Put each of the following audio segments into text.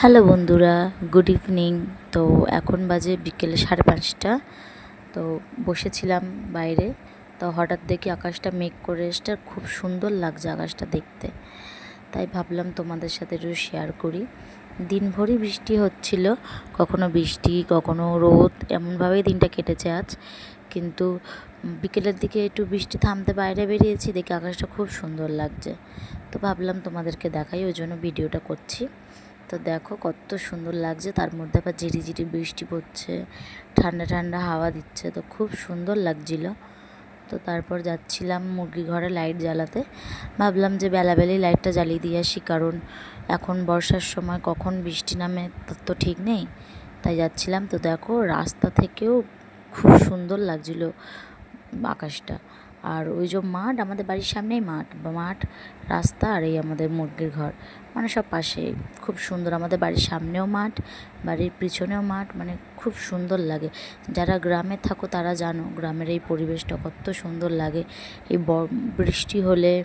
Hello বন্ধুরা, good evening. তো এখন বাজে বিকেলে সাড়ে পাঁচটা। তো বসেছিলাম বাইরে। তো হঠাৎ দেখি আকাশটা মেঘ করে আর খুব সুন্দর লাগছে আকাশটা দেখতে। তাই ভাবলাম তোমাদের সাথে একটু শেয়ার করি। দিনভরই বৃষ্টি হচ্ছিল। কখনো বৃষ্টি, কখনো রোদ, এমনভাবেই দিনটা কেটেছে আজ। কিন্তু বিকেলের দিকে একটু বৃষ্টি থামতে বাইরে বেরিয়েছি, দেখি আকাশটা খুব সুন্দর লাগছে। তো ভাবলাম তোমাদেরকে দেখাই, ওই জন্য ভিডিওটা করছি। তো দেখো কত সুন্দর লাগছে। তার মধ্যে আবার ঝিরি ঝিরি বৃষ্টি পড়ছে, ঠান্ডা ঠান্ডা হাওয়া দিচ্ছে, তো খুব সুন্দর লাগছিল। তো তারপর যাচ্ছিলাম মুরগি ঘরে লাইট জ্বালাতে। ভাবলাম যে বেলাবেলি লাইটটা জ্বালিয়ে দিয়ে আসি, কারণ এখন বর্ষার সময় কখন বৃষ্টি নামে তার তো ঠিক নেই। তাই যাচ্ছিলাম। তো দেখো রাস্তা থেকেও খুব সুন্দর লাগছিল আকাশটা। আর ওই যে মাঠ, আমাদের বাড়ির সামনেই মাঠ মাঠ, রাস্তা আর এই আমাদের মুরগির ঘর। মানে সব পাশে খুব সুন্দর, আমাদের বাড়ির সামনেও মাঠ, বাড়ির পিছনেও মাঠ মানে খুব সুন্দর লাগে। যারা গ্রামে থাকো তারা জানো, গ্রামের এই পরিবেশটা কত সুন্দর লাগে। এই বৃষ্টি হলে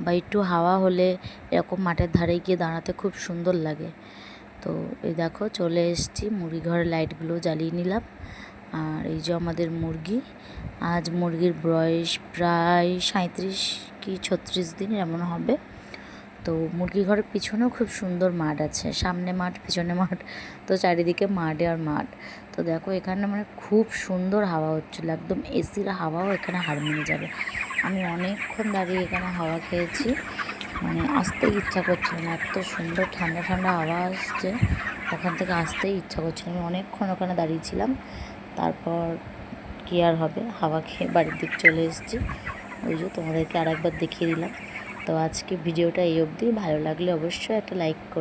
বা একটু হাওয়া হলে এরকম মাঠের ধারে গিয়ে দাঁড়াতে খুব সুন্দর লাগে। তো এই দেখো, চলে এসেছি মুরগি ঘরের লাইটগুলো জ্বালিয়ে নিলাম। আর এই যে আমাদের মুরগি, আজ মুরগির বয়স প্রায় সাঁত্রিশ কি ছত্রিশ দিন এমন হবে। তো মুরগি ঘরের পিছনেও খুব সুন্দর মাঠ আছে, সামনে মাঠ, পিছনে মাঠ, তো চারিদিকে মাঠে আর মাঠ। তো দেখো এখানে মানে খুব সুন্দর হাওয়া হচ্ছিল, একদম এসির হাওয়াও এখানে হার যাবে। আমি অনেকক্ষণ দাঁড়িয়ে এখানে হাওয়া খেয়েছি মানে আসতেই ইচ্ছা করছিল না, এত সুন্দর ঠান্ডা ঠান্ডা হাওয়া আসছে, ওখান থেকে আসতেই ইচ্ছা করছিল আমি অনেকক্ষণ ওখানে দাঁড়িয়েছিলাম তারপর কী আর হবে? হাওয়া খেয়ে বাড়ির দিক চলে এসেছি। ওই যে তোমাদেরকে আর একবার দেখিয়ে দিলাম। তো আজকে ভিডিওটা এই অবধি। ভালো লাগলে অবশ্যই একটা লাইক করো।